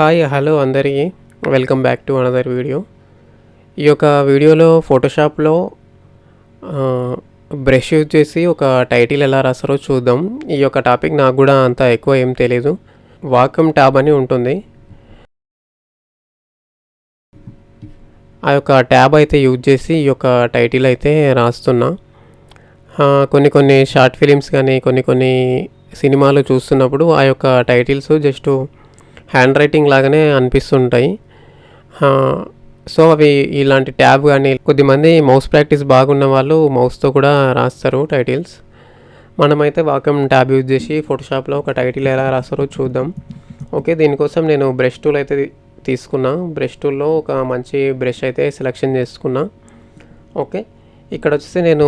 Hi hello అందరికీ. Welcome back to another video. ఈ యొక్క వీడియోలో ఫోటోషాప్లో బ్రష్ యూజ్ చేసి ఒక టైటిల్ ఎలా రాస్తారో చూద్దాం. ఈ యొక్క టాపిక్ నాకు కూడా అంత ఎక్కువ ఏం తెలియదు వాకమ్ ట్యాబ్ అని ఉంటుంది. ఆ యొక్క ట్యాబ్ అయితే యూజ్ చేసి ఈ యొక్క టైటిల్ అయితే రాస్తున్నా. కొన్ని కొన్ని షార్ట్ ఫిలిమ్స్ కానీ కొన్ని కొన్ని సినిమాలు చూస్తున్నప్పుడు ఆ యొక్క టైటిల్స్ జస్ట్ హ్యాండ్ రైటింగ్ లాగానే అనిపిస్తుంటాయి. సో అవి ఇలాంటి ట్యాబ్ కానీ కొద్దిమంది మౌస్ ప్రాక్టీస్ బాగున్న వాళ్ళు మౌస్తో కూడా రాస్తారు టైటిల్స్. మనమైతే వాకమ్ ట్యాబ్ యూజ్ చేసి ఫోటోషాప్లో ఒక టైటిల్ ఎలా రాస్తారో చూద్దాం. ఓకే దీనికోసం నేను బ్రష్ టూల్ అయితే తీసుకున్నా. బ్రష్ టూల్లో ఒక మంచి బ్రష్ అయితే సెలెక్షన్ చేసుకున్నా. ఓకే ఇక్కడ వచ్చేసి నేను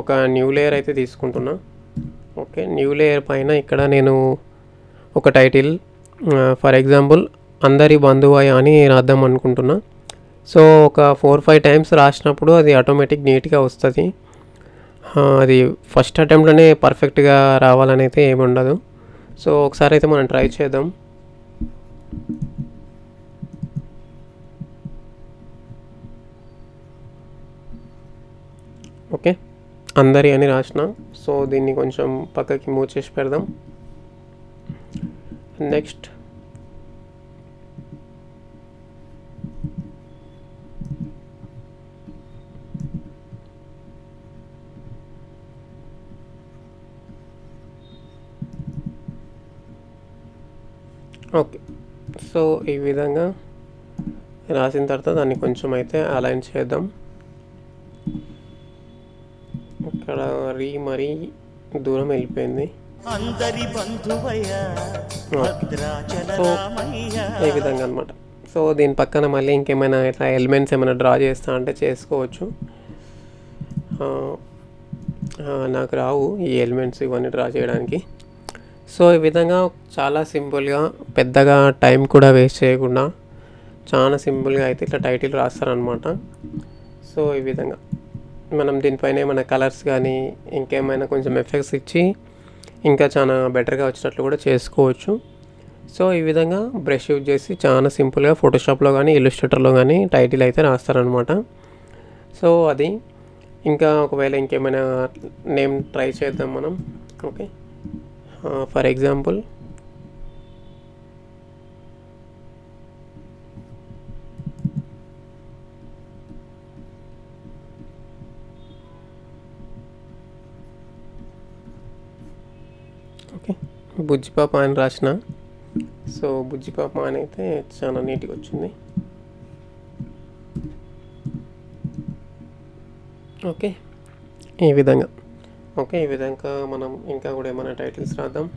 ఒక న్యూ లేయర్ అయితే తీసుకుంటున్నా. ఓకే న్యూ లేయర్ పైన ఇక్కడ నేను ఒక టైటిల్ ఫర్ ఎగ్జాంపుల్ అందరి బంధువాయ అని రాద్దాం అనుకుంటున్నా. సో ఒక ఫోర్ ఫైవ్ టైమ్స్ రాసినప్పుడు అది ఆటోమేటిక్ నీట్గా వస్తుంది. అది ఫస్ట్ అటెంప్ట్లోనే పర్ఫెక్ట్గా రావాలని అయితే ఏమి ఉండదు సో ఒకసారి అయితే మనం ట్రై చేద్దాం. ఓకే. అందరి అని రాసిన. సో దీన్ని కొంచెం పక్కకి మూవ్ చేసి పెడదాం. నెక్స్ట్ ఓకే సో ఈ విధంగా రాసిన తర్వాత దాన్ని కొంచెం అయితే అలైన్ చేద్దాం. ఇక్కడ రీ మరీ దూరం వెళ్ళిపోయింది. అందరి బంధువయ్య ఈ విధంగా అనమాట సో దీని పక్కన మళ్ళీ ఇంకేమైనా ఇట్లా ఎలిమెంట్స్ ఏమైనా డ్రా చేస్తా అంటే చేసుకోవచ్చు. నాకు రావు ఈ ఎలిమెంట్స్ ఇవన్నీ డ్రా చేయడానికి. సో ఈ విధంగా చాలా సింపుల్గా పెద్దగా టైం కూడా వేస్ట్ చేయకుండా చాలా సింపుల్గా అయితే ఇట్లా టైటిల్ రాస్తారనమాట సో ఈ విధంగా. మనం దీనిపైన ఏమైనా కలర్స్ కానీ ఇంకేమైనా కొంచెం ఎఫెక్ట్స్ ఇచ్చి ఇంకా చాలా బెటర్గా వచ్చినట్లు కూడా చేసుకోవచ్చు. సో ఈ విధంగా బ్రష్ యూజ్ చేసి చాలా సింపుల్గా ఫోటోషాప్లో కానీ ఇల్లుస్ట్రేటర్లో కానీ టైటిల్ అయితే రాస్తారనమాట సో అది. ఇంకా ఒకవేళ ఇంకేమైనా నేమ్ ట్రై చేద్దాం మనం. ఓకే. For example okay. బుజ్జిపాప అని రాసిన? సో బుజ్జిపాప అని అయితే చాలా నీట్గా వచ్చింది. ఓకే. ఈ విధంగా. ఓకే ఈ విధంగా మనం ఇంకా కూడా ఏమైనా టైటిల్స్ రాద్దాం.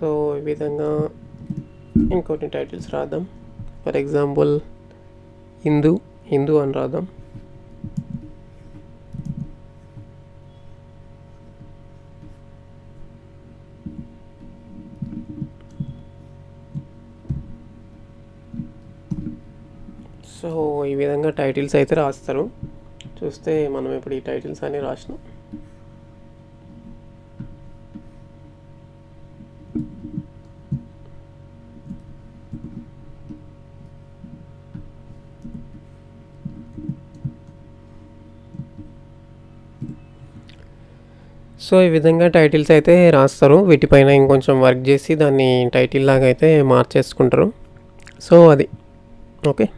సో ఈ విధంగా ఇంకొన్ని టైటిల్స్ రాద్దాం. ఫర్ ఎగ్జాంపుల్ హిందూ హిందూ అని రాద్దాం. సో ఈ విధంగా టైటిల్స్ అయితే రాస్తారు. చూస్తే మనం ఇప్పుడు ఈ టైటిల్స్ అన్ని రాసినాం. సో ఈ విధంగా టైటిల్స్ అయితే రాస్తారు. వీటిపైన ఇంకొంచెం వర్క్ చేసి దాన్ని టైటిల్ లాగా అయితే మార్చేసుకుంటారు. సో అది. ఓకే.